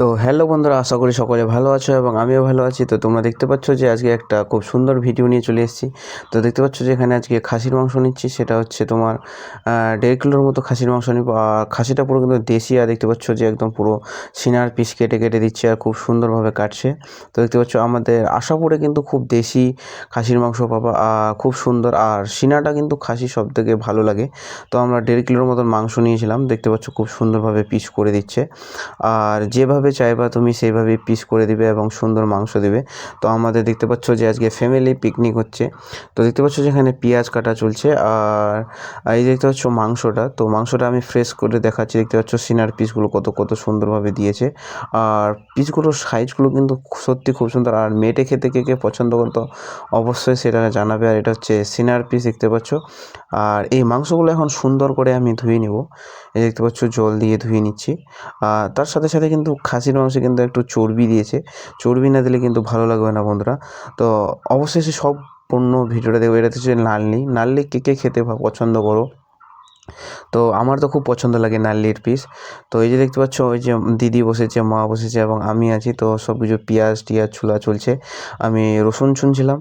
তো হ্যালো বন্ধুরা, আশা করি সকলে ভালো আছো এবং আমিও ভালো আছি। তো তোমরা দেখতে পাচ্ছ যে আজকে একটা খুব সুন্দর ভিডিও নিয়ে চলে এসেছি। তো দেখতে পাচ্ছ যে এখানে আজকে খাসির মাংস নিচ্ছি, সেটা হচ্ছে তোমার দেড় কিলোর মতো খাসির মাংস নিব। আর খাসিটা পুরো কিন্তু দেশি, আর দেখতে পাচ্ছ যে একদম পুরো সিনার পিস কেটে কেটে দিচ্ছে আর খুব সুন্দরভাবে কাটছে। তো দেখতে পাচ্ছ আমাদের আশাপুরে কিন্তু খুব দেশি খাসির মাংস পাবা খুব সুন্দর। আর সিনাটা কিন্তু খাসি সব থেকে ভালো লাগে। তো আমরা দেড় কিলোর মতন মাংস নিয়েছিলাম, দেখতে পাচ্ছ খুব সুন্দরভাবে পিস করে দিচ্ছে। আর যেভাবে চাইবা তুমি সেইভাবে পিস করে দিবে এবং সুন্দর মাংস দিবে। তো আমাদের দেখতে পাচ্ছ যে আজকে ফ্যামিলি পিকনিক হচ্ছে। তো দেখতে পাচ্ছ যে এখানে পেঁয়াজ কাটা চলছে আর এই দেখতে পাচ্ছ মাংসটা। তো মাংসটা আমি ফ্রেশ করে দেখাচ্ছি। দেখতে পাচ্ছ সিনার পিসগুলো কত কত সুন্দরভাবে দিয়েছে। আর পিসগুলোর সাইজগুলো কিন্তু সত্যি খুব সুন্দর। আর মেটে খেতে কে কে পছন্দ করতো অবশ্যই সেটা জানাবে। আর এটা হচ্ছে সিনার পিস দেখতে পাচ্ছ। আর এই মাংসগুলো এখন সুন্দর করে আমি ধুয়ে নিব। এই দেখতে পাচ্ছ, জল দিয়ে ধুয়ে নিচ্ছি। আর তার সাথে সাথে কিন্তু খাসির মাংসে কিন্তু একটু চর্বি দিয়েছে। চর্বি না দিলে কিন্তু ভালো লাগবে না, বন্ধুরা। তো অবশেষে সে সম্পূর্ণ ভিডিওটা দেখব। এটা হচ্ছে নালনি। নালনি কে কে খেতে পছন্দ করো? তো আমার তো খুব পছন্দ লাগে নাল্লির পিস তো এই যে দেখতে পাচ্ছ, ওই যে দিদি বসেছে, মা বসেছে এবং আমি আছি, তো সব কিছু পেঁয়াজ টিয়াজ ছুলা চলছে। আমি রসুন শুনছিলাম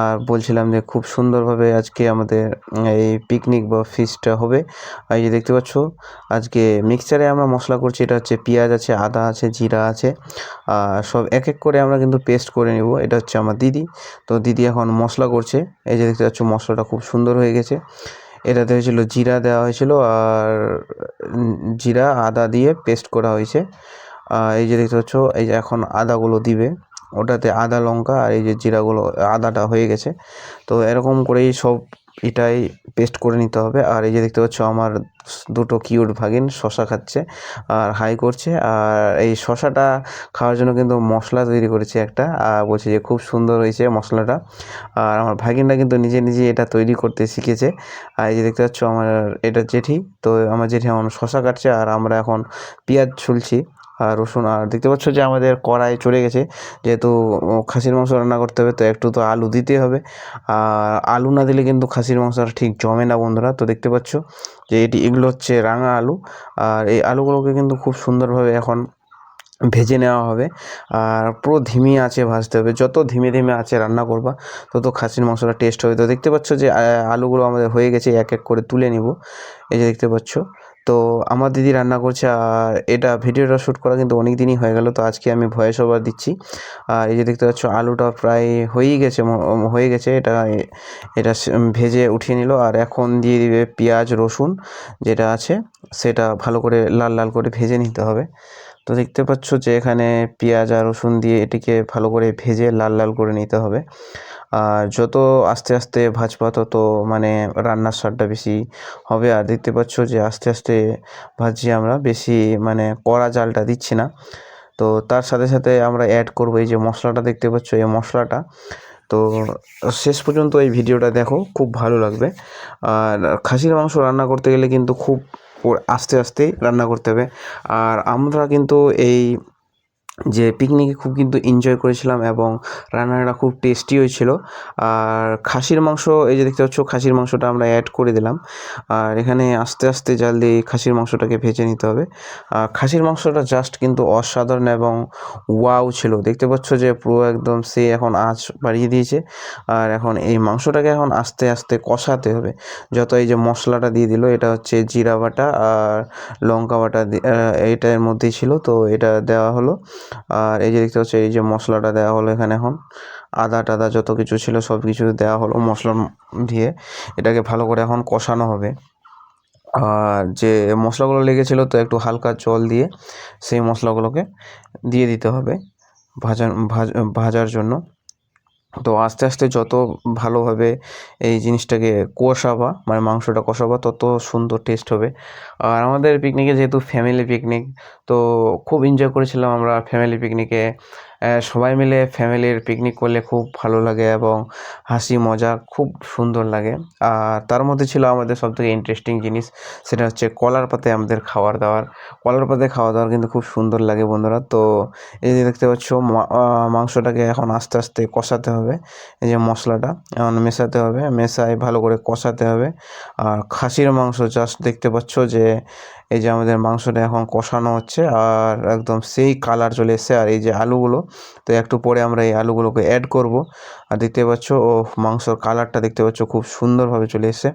আর বলছিলাম যে খুব সুন্দরভাবে আজকে আমাদের এই পিকনিক বা ফিস্টটা হবে। এই যে দেখতে পাচ্ছ, আজকে মিক্সচারে আমরা মশলা করছি, এটা হচ্ছে পেঁয়াজ আছে, আদা আছে, জিরা আছে। আর সব এক এক করে আমরা কিন্তু পেস্ট করে নিব, এটা হচ্ছে আমার দিদি। তো দিদি এখন মশলা করছে, এই যে দেখতে পাচ্ছ, মশলাটা খুব সুন্দর হয়ে গেছে। এটাতে হয়েছিল জিরা দেওয়া হয়েছিল আর জিরা, আদা দিয়ে পেস্ট করা হয়েছে। এই যে দেখতে পাচ্ছ, এই যে এখন আদাগুলো দিবে। ওটাতে আদা, লঙ্কা আর এই যে জিরাগুলো, আদাটা হয়ে গেছে। তো এরকম করেই সব এটাই পেস্ট করে নিতে হবে। আর এই যে দেখতে পাচ্ছ, আমার দুটো কিউট ভাগিন শশা খাচ্ছে আর হাই করছে। আর এই শশাটা খাওয়ার জন্য কিন্তু মশলা তৈরি করেছে একটা। আর বলছে যে খুব সুন্দর হয়েছে মশলাটা। আর আমার ভাগিনটা কিন্তু নিজে নিজে এটা তৈরি করতে শিখেছে। আর এই যে দেখতে পাচ্ছ, আমার এটা জেঠি। তো আমার জেঠি এখন শশা কাটছে আর আমরা এখন পেঁয়াজ ছুলছি। রসুন, আর দেখতে পাচ্ছ যে আমাদের কড়াই চলে গেছে। যেহেতু খাসির মাংস রান্না করতে হবে, তো একটু তো আলু দিতে হবে। আর আলু না দিলে কিন্তু খাসির মাংস আর ঠিক জমে না বন্ধুরা। তো দেখতে পাচ্ছ যে এটি, এগুলো হচ্ছে রাঙা আলু। আর এই আলুগুলোকে কিন্তু খুব সুন্দরভাবে এখন ভেজে নেওয়া হবে। আর পুরো ধিমি আছে ভাজতে হবে। যত ধিমে ধিমে আছে রান্না করবা, তত খাসির মাংসটা টেস্ট হবে। তো দেখতে পাচ্ছ যে আলুগুলো আমাদের হয়ে গেছে, এক এক করে তুলে নিব। এই যে দেখতে পাচ্ছ তো আমার দিদি রান্না করছে, আর এটা ভিডিওটা শ্যুট করা কিন্তু অনেক দিনই হয়ে গেল, তো আজকে আমি ভয়েস ওভার দিচ্ছি। আর এই যে দেখতে পাচ্ছ, আলুটা প্রায় হয়েই গেছে হয়ে গেছে, এটা এটা ভেজে উঠিয়ে নিল, আর এখন দিয়ে দিবে পেঁয়াজ, রসুন যেটা আছে, সেটা ভালো করে লাল লাল করে ভেজে নিতে হবে। তো দেখতে পাচ্ছ যে এখানে পেঁয়াজ আর রসুন দিয়ে এটিকে ভালো করে ভেজে লাল লাল করে নিতে হবে। আর যত আস্তে আস্তে ভাজবা তত মানে রান্নার স্বাদটা বেশি হবে। আর দেখতে পাচ্ছ যে আস্তে আস্তে ভাজছি আমরা, বেশি মানে কড়া জালটা দিচ্ছি না। তো তার সাথে সাথে আমরা অ্যাড করব এই যে মশলাটা, দেখতে পাচ্ছ এই মশলাটা। তো শেষ পর্যন্ত এই ভিডিওটা দেখো, খুব ভালো লাগবে। আর খাসির মাংস রান্না করতে গেলে কিন্তু খুব আস্তে আস্তেই রান্না করতে হবে। আর আমরা কিন্তু এই যে পিকনিকে খুব কিন্তু এনজয় করেছিলাম এবং রান্নাটা খুব টেস্টি হয়েছিল। আর খাসির মাংস, এই যে দেখতে পাচ্ছ, খাসির মাংসটা আমরা অ্যাড করে দিলাম। আর এখানে আস্তে আস্তে জাল দিয়ে খাসির মাংসটাকে ভেজে নিতে হবে। আর খাসির মাংসটা জাস্ট কিন্তু অসাধারণ এবং ওয়াও ছিল। দেখতে পাচ্ছ যে পুরো একদম সে এখন আঁচ বাড়িয়ে দিয়েছে। আর এখন এই মাংসটাকে এখন আস্তে আস্তে কষাতে হবে। যত এই যে মশলাটা দিয়ে দিল, এটা হচ্ছে জিরা বাটা আর লঙ্কা বাটা এর মধ্যেই ছিল। তো এটা দেওয়া হলো। আর এই যে দেখতে পাচ্ছ, এই যে মশলাটা দেওয়া হলো এখানে এখন। আদা টাদা যত কিছু ছিল সব কিছু দেওয়া হলো মশলা দিয়ে। এটাকে ভালো করে এখন কষানো হবে। আর যে মশলাগুলো লেগেছিলো তো একটু হালকা জল দিয়ে সেই মশলাগুলোকে দিয়ে দিতে হবে ভাজা, ভাজার জন্য। তো আস্তে আস্তে যত ভালোভাবে এই জিনিসটাকে কষাবা মানে মাংসটা কষাবা, তত সুন্দর টেস্ট হবে। আর আমাদের পিকনিকে যেহেতু ফ্যামিলি পিকনিক তো খুব এনজয় করেছিলাম আমরা ফ্যামিলি পিকনিকে সবাই মিলে ফ্যামিলির পিকনিক করলে খুব ভালো লাগে এবং হাসি, মজা খুব সুন্দর লাগে। আর তার মধ্যে ছিল আমাদের সবথেকে ইন্টারেস্টিং জিনিস, সেটা হচ্ছে কলার পাতে আমাদের খাওয়ার দাওয়ার। কলার পাতে খাওয়া দাওয়ার কিন্তু খুব সুন্দর লাগে বন্ধুরা। তো এই যে দেখতে পাচ্ছ মাংসটাকে এখন আস্তে আস্তে কষাতে হবে। এই যে মশলাটা এখন মেশাতে হবে, মেশায় ভালো করে কষাতে হবে। আর খাসির মাংস জাস্ট দেখতে পাচ্ছ যে, এই যে আমাদের মাংসটা এখন কষানো হচ্ছে, আর একদম সেই কালার চলে এসছে। আর এই যে আলুগুলো তো একটু পরে আমরা এই আলুগুলোকে অ্যাড করব। আর দেখতে পাচ্ছ, ও মাংসর কালারটা দেখতে পাচ্ছ, খুব সুন্দরভাবে চলে এসছে।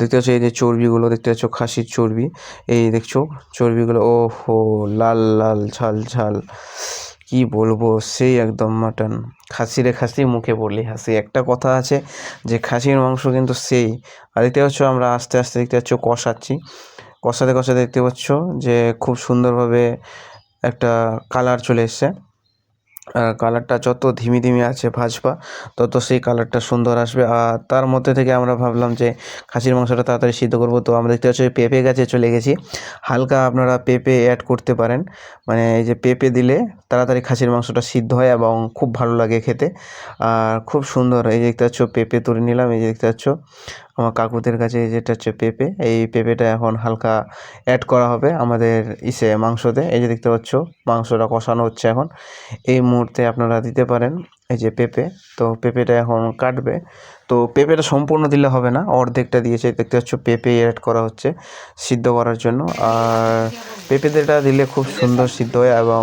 দেখতে পাচ্ছ, এই যে চর্বিগুলো, দেখতে পাচ্ছ, খাসির চর্বি। এই দেখছ, চর্বিগুলো ও হো লাল লাল, ঝাল ঝাল। কি বলব, সেই একদম মাটন খাসিরে খাসি, মুখে পড়লি হাসি। একটা কথা আছে যে, খাসির মাংস কিন্তু সেই। আর দেখতে পাচ্ছ, আমরা আস্তে আস্তে দেখতে পাচ্ছ, কষাচ্ছি। কষাতে কষাতে দেখতে পাচ্ছ যে, খুব সুন্দরভাবে একটা কালার চলে এসছে। কালারটা যত ধিমি ধিমি আছে ভাজবা, তত সেই কালারটা সুন্দর আসবে। আর তার মধ্যে থেকে আমরা ভাবলাম যে খাসির মাংসটা তাড়াতাড়ি সিদ্ধ করব। তো আমরা দেখতে পাচ্ছি পেঁপে গাছে চলে গেছি। হালকা আপনারা পেঁপে অ্যাড করতে পারেন। মানে এই যে পেঁপে দিলে তাড়াতাড়ি খাসির মাংসটা সিদ্ধ হয় এবং খুব ভালো লাগে খেতে। আর খুব সুন্দর, এই যে দেখতে পাচ্ছ, পেঁপে তুলে নিলাম, এই যে দেখতে পাচ্ছ। আমার কাকুদের কাছে যেটা হচ্ছে পেঁপে, এই পেঁপেটা এখন হালকা অ্যাড করা হবে আমাদের ইসে মাংসতে। এই যে দেখতে পাচ্ছ, মাংসটা কষানো হচ্ছে এখন। এই মুহূর্তে আপনারা দিতে পারেন এই যে পেঁপে। তো পেঁপেটা এখন কাটবে। তো পেঁপেটা সম্পূর্ণ দিলে হবে না। অর্ধেকটা দিয়েছে। দেখতে পাচ্ছ পেঁপে অ্যাড করা হচ্ছে সিদ্ধ করার জন্য। আর পেঁপেটা দিলে খুব সুন্দর সিদ্ধ হয় এবং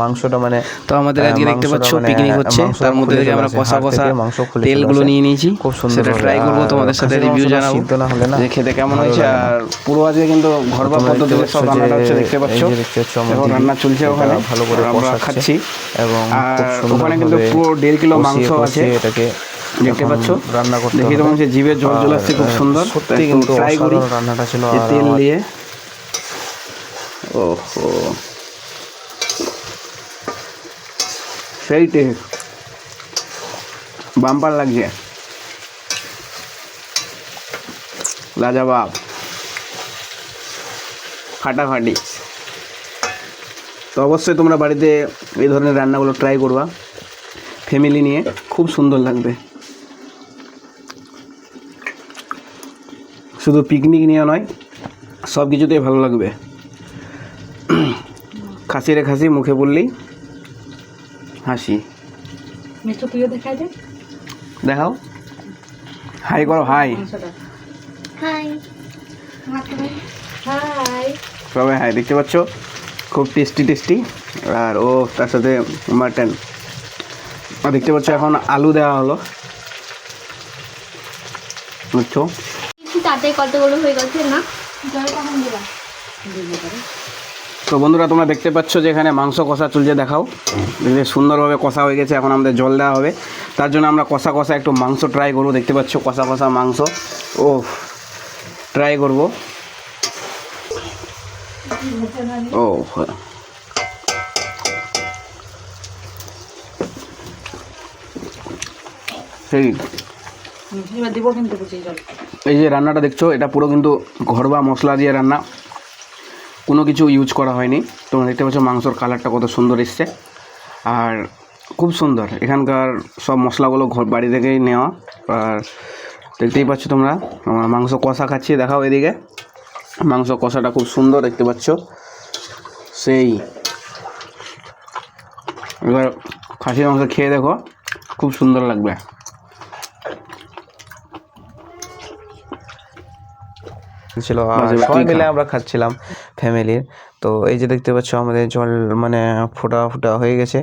মাংসটা মানে তো আমাদের আহ, আজকে দেখতে পাচ্ছ মানে পিকনিক হচ্ছে। তার মধ্যে থেকে আমরা কষা কষা মাংস তেলগুলো নিয়ে নিয়েছি। খুব সুন্দর। ট্রাই করব তোমাদের সাথে রিভিউ জানাব। সিদ্ধ না হলে না যে খেতে কেমন হয়েছে আর পুরো আজকে কিন্তু ঘরোয়া দেখতে পদ্ধতিতে সব রান্নাটা হচ্ছে দেখতে পাচ্ছ। দেখতে পাচ্ছ আমার এখন রান্না চলছে ওখানে। ভালো করে আমরা খাচ্ছি। এবং আর ওখানে কিন্তু পুরো দেড় কিলো মাংস আছে। এটাকে দেখতে পাচ্ছ? রান্না করতে দেখে। তোমার যে জিভে জল চলে আসছে খুব সুন্দর। সত্যি কিন্তু ট্রাই করি। রান্নাটা ছিল। আর তেল দিয়ে। ওহো। সেই টেস্ট বাম্পার লাগছে। লাজাবাব। ফাটাফাটি। তো অবশ্যই তোমরা বাড়িতে এই ধরনের রান্নাগুলো ট্রাই করবা। ফ্যামিলি নিয়ে খুব সুন্দর লাগবে। শুধু পিকনিক নিয়ে নয় সব কিছুতেই ভালো লাগবে। খাসি রে খাসি মুখে বললেই হাসি। দেখাও। হাই করো হাই সবাই হাই দেখতে পাচ্ছ? খুব টেস্টি টেস্টি আর ও তার সাথে মাটন দেখতে পাচ্ছ এখন আলু দেওয়া হলো। বুঝছ? তাতে কতগুলো হয়ে গেছে না? তো বন্ধুরা, তোমরা দেখতে পাচ্ছ যে এখানে মাংস কষা চলছে দেখাও। দেখতে সুন্দরভাবে কষা হয়ে গেছে, এখন আমাদের জল দেওয়া হবে। তার জন্য আমরা কষা কষা একটু মাংস ট্রাই করব। দেখতে পাচ্ছ কষা কষা মাংস। ও ট্রাই করব। ও সেই এই যে রান্নাটা দেখছ, এটা পুরো কিন্তু ঘরোয়া মশলা দিয়ে রান্না। কোনো কিছু ইউজ করা হয়নি। তোমরা দেখতে পাচ্ছ মাংসর কালারটা কত সুন্দর এসছে। আর খুব সুন্দর, এখানকার সব মশলাগুলো ঘর বাড়ি থেকেই নেওয়া। আর দেখতেই পাচ্ছ তোমরা, আমরা মাংস কষা খাচ্ছি, দেখাও এদিকে। মাংস কষাটা খুব সুন্দর দেখতে পাচ্ছ। সেই। এবার খাসির মাংস খেয়ে দেখো, খুব সুন্দর লাগবে। ছিল। সবাই মিলে আমরা খাচ্ছিলাম ফ্যামিলির। তো এই যে দেখতে পাচ্ছ আমাদের জল মানে ফোটা ফোটা হয়ে গেছে।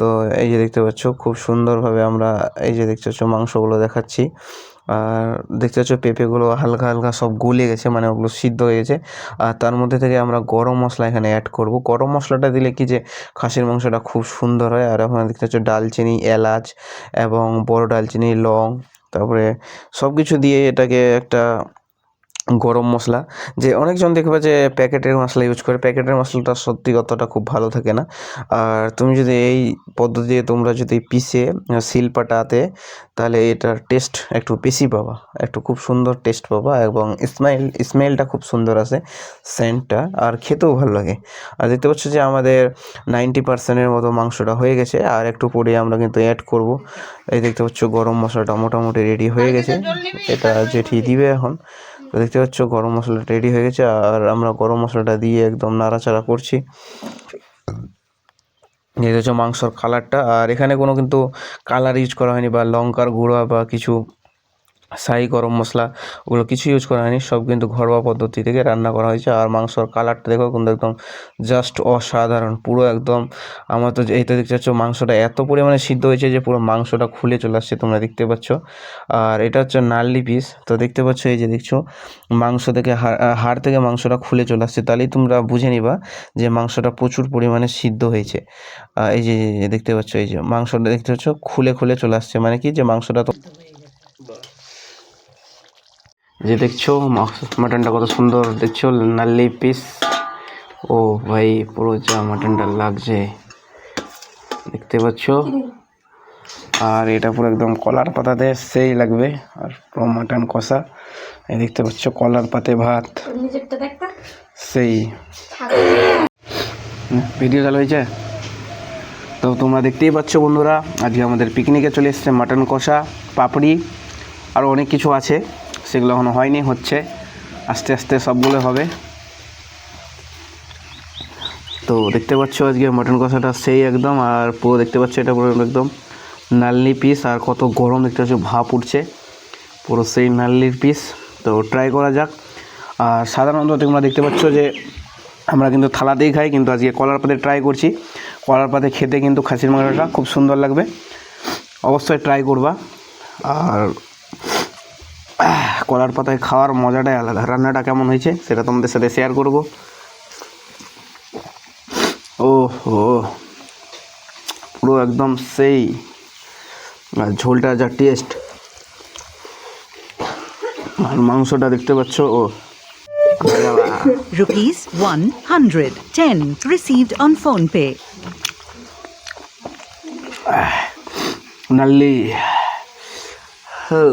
তো এই যে দেখতে পাচ্ছ খুব সুন্দরভাবে আমরা এই যে দেখতে পাচ্ছ মাংসগুলো দেখাচ্ছি। আর দেখতে পাচ্ছ পেঁপেগুলো হালকা হালকা সব গলে গেছে মানে ওগুলো সিদ্ধ হয়ে গেছে। আর তার মধ্যে থেকে আমরা গরম মশলা এখানে অ্যাড করব। গরম মশলাটা দিলে কি যে খাসির মাংসটা খুব সুন্দর হয়। আর ওখানে দেখতে পাচ্ছ ডালচিনি এলাচ এবং বড় ডালচিনি লং তারপরে সব কিছু দিয়ে এটাকে একটা গরম মশলা যে অনেকজন দেখবে যে প্যাকেটের মশলা ইউজ করে প্যাকেটের মশলাটা সত্যি কথাটা খুব ভালো থাকে না। আর তুমি যদি এই পদ্ধতিতে তোমরা যদি পিষে শিলপাটাতে তাহলে এটার টেস্ট একটু বেশি পাবা একটু খুব সুন্দর টেস্ট পাবা এবং স্মেল স্মেলটা খুব সুন্দর আসে সেন্টটা আর খেতেও ভালো লাগে। আর দেখতে পাচ্ছ যে আমাদের নাইনটি পার্সেন্টের মতো মাংসটা হয়ে গেছে আর একটু পরে আমরা কিন্তু অ্যাড করব। এই দেখতে পাচ্ছ গরম মশলাটা মোটামুটি রেডি হয়ে গেছে এটা জেঠি দিবে এখন। তো দেখতে পাচ্ছ গরম মশলা রেডি হয়ে গেছে, আর আমরা গরম মশলাটা দিয়ে একদম নাড়াচাড়া করছি। দেখতে হচ্ছে মাংসর কালারটা আর এখানে কোনো কিন্তু কালার ইউজ করা হয়নি বা লঙ্কার গুঁড়া বা কিছু সাই গরম মশলা, ওগুলো কিছু ইউজ করা হয়নি, সব কিন্তু ঘরোয়া পদ্ধতি থেকে রান্না করা হয়েছে। আর মাংসর কালারটা দেখো, কিন্তু একদম জাস্ট অসাধারণ, পুরো একদম আমার তো এই তো দেখতে পাচ্ছ মাংসটা এত পরিমাণে সিদ্ধ হয়েছে যে পুরো মাংসটা খুলে চলে আসছে, তোমরা দেখতে পাচ্ছ। আর এটা হচ্ছে নার্লি পিস তো দেখতে পাচ্ছ এই যে দেখছ, মাংস থেকে হাড় হাড় থেকে মাংসটা খুলে চলে আসছে। তাহলেই তোমরা বুঝে নিবা যে মাংসটা প্রচুর পরিমাণে সিদ্ধ হয়েছে। এই যে দেখতে পাচ্ছ, এই যে মাংসটা দেখতে পাচ্ছ, খুলে খুলে চলে আসছে। মানে কি যে মাংসটা তো যে দেখছ মাটনটা কত সুন্দর। দেখছ নাল্লি পিস ও ভাই পুরো যা মাটনটা লাগছে। দেখতে পাচ্ছ? আর এটা পুরো একদম কলার পাতাতে সেই লাগবে। আর পুরো মাটন কষা। এই দেখতে পাচ্ছ কলার পাতে ভাত। সেই। ভিডিও চালু হয়েছে? তো তোমরা দেখতেই পাচ্ছ বন্ধুরা আজকে আমাদের পিকনিকে চলে এসেছে মাটন কষা পাপড়ি আর অনেক কিছু আছে। সেগুলো এখনও হয়নি, হচ্ছে। আস্তে আস্তে সবগুলো হবে। তো দেখতে পাচ্ছ আজকে মটন কষাটা সেই একদম, আর পুরো দেখতে পাচ্ছ এটা পুরো একদম নাল্লি পিস আর কত গরম দেখতে পাচ্ছ, ভাপ উঠছে। পুরো সেই নাল্লির পিস তো ট্রাই করা যাক। আর সাধারণত তোমরা দেখতে পাচ্ছ যে, আমরা কিন্তু থালাতেই খাই, কিন্তু আজকে কলার পাতে ট্রাই করছি। কলার পাতে খেতে কিন্তু খাসির মাংসটা খুব সুন্দর লাগবে। অবশ্যই ট্রাই করবা। আর কলার পাতায় খাওয়ার মজাটাই আলাদা। রান্নাটা কেমন হয়েছে সেটা তোমাদের সাথে শেয়ার করব। ও হো পুরো একদম সেই ঝোলটা যা টেস্ট আর মাংসটা দেখতে পাচ্ছ ও। Rupees 110 received on phone pay. নাল্লি। হো।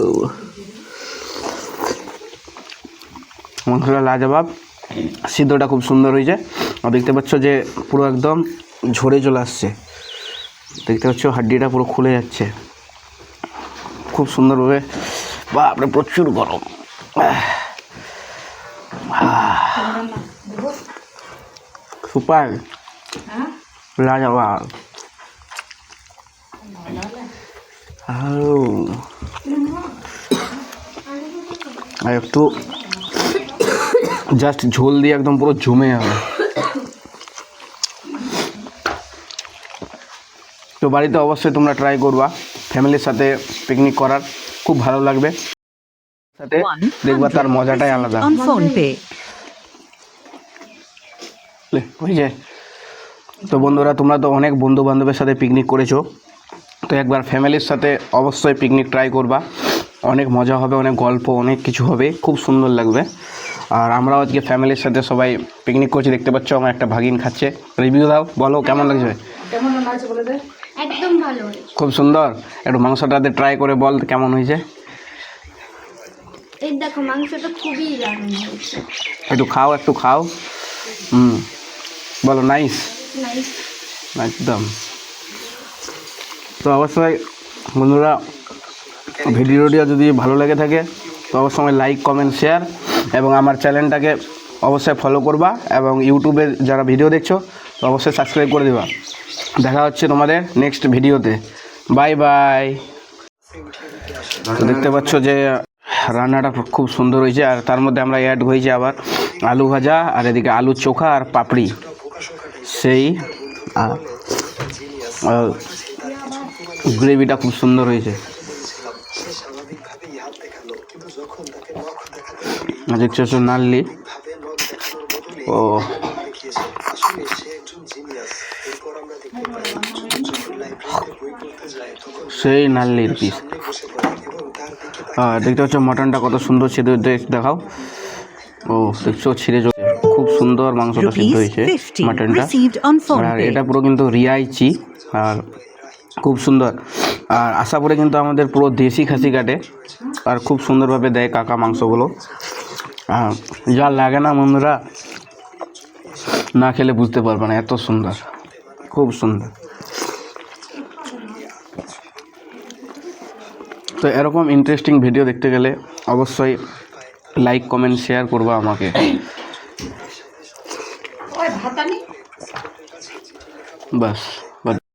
মাংসটা লাজবাব। সিদ্ধটা খুব সুন্দর হয়েছে। আর দেখতে পাচ্ছ যে পুরো একদম ঝরে চলে আসছে। দেখতে পাচ্ছ হাড্ডিটা পুরো খুলে যাচ্ছে। খুব সুন্দরভাবে। বাপরে, প্রচুর গরম। সুপার। লাজবাব। আর একটু জাস্ট ঝোল দিয়ে একদম পুরো জমে যাবে। তো বাড়িতে অবশ্যই তোমরা ট্রাই করবা। ফ্যামিলির সাথে পিকনিক করার খুব ভালো লাগবে। সাথে দেখবা তার মজাটাই আলাদা। বুঝছে তো বন্ধুরা তোমরা তো অনেক বন্ধু বান্ধবের সাথে পিকনিক করেছ। তো একবার ফ্যামিলির সাথে অবশ্যই পিকনিক ট্রাই করবা। অনেক মজা হবে অনেক গল্প অনেক কিছু হবে। খুব সুন্দর লাগবে। আর আমরাও আজকে ফ্যামিলির সাথে সবাই পিকনিক করছি দেখতে পাচ্ছ আমার একটা ভাগিন খাচ্ছে। রিভিউ দাও বলো কেমন লাগছে? কেমন রান্না বলে দে? একদম ভালো হয়েছে। খুব সুন্দর। একটু মাংসটাতে ট্রাই করে বল কেমন হয়েছে। এই দেখো মাংসটা খুবই দারুণ হয়েছে। একটু খাও একটু খাও। হুম। বলো নাইস নাইস একদম। তো অবশ্যই বন্ধুরা ভিডিওটি যদি ভালো লেগে থাকে তো অবশ্যই লাইক কমেন্ট শেয়ার এবং আমার চ্যানেলটাকে অবশ্যই ফলো করবা এবং ইউটিউবে যারা ভিডিও দেখছ, তো অবশ্যই সাবস্ক্রাইব করে দেবা। দেখা হচ্ছে তোমাদের নেক্সট ভিডিওতে বাই বাই দেখতে পাচ্ছ যে রান্নাটা খুব সুন্দর হয়েছে, আর তার মধ্যে আমরা অ্যাড হয়েছে আবার আলু ভাজা, আর এদিকে আলু চোখা আর পাপড়ি। সেই গ্রেভিটা খুব সুন্দর হয়েছে। দেখছ নাল্লি। ও। সেই নাল্লির পিস আর দেখতে পাচ্ছ মটনটা কত সুন্দর সেদ্ধ দেখাও। ও দেখছ ছিঁড়ে চলে খুব সুন্দর মাংসটা সিদ্ধ হয়েছে 50 মাটনটা আর এটা পুরো কিন্তু রিয়াইচি আর খুব সুন্দর। আর আশা করে কিন্তু আমাদের পুরো দেশি খাসি কাটে। আর খুব সুন্দরভাবে দেয় কাকা মাংসগুলো। যা লাগে না বন্ধুরা না খেলে বুঝতে পারবে না এত সুন্দর খুব সুন্দর। তো এরকম ইন্টারেস্টিং ভিডিও দেখতে গেলে অবশ্যই লাইক কমেন্ট শেয়ার করবা আমাকে। বাস।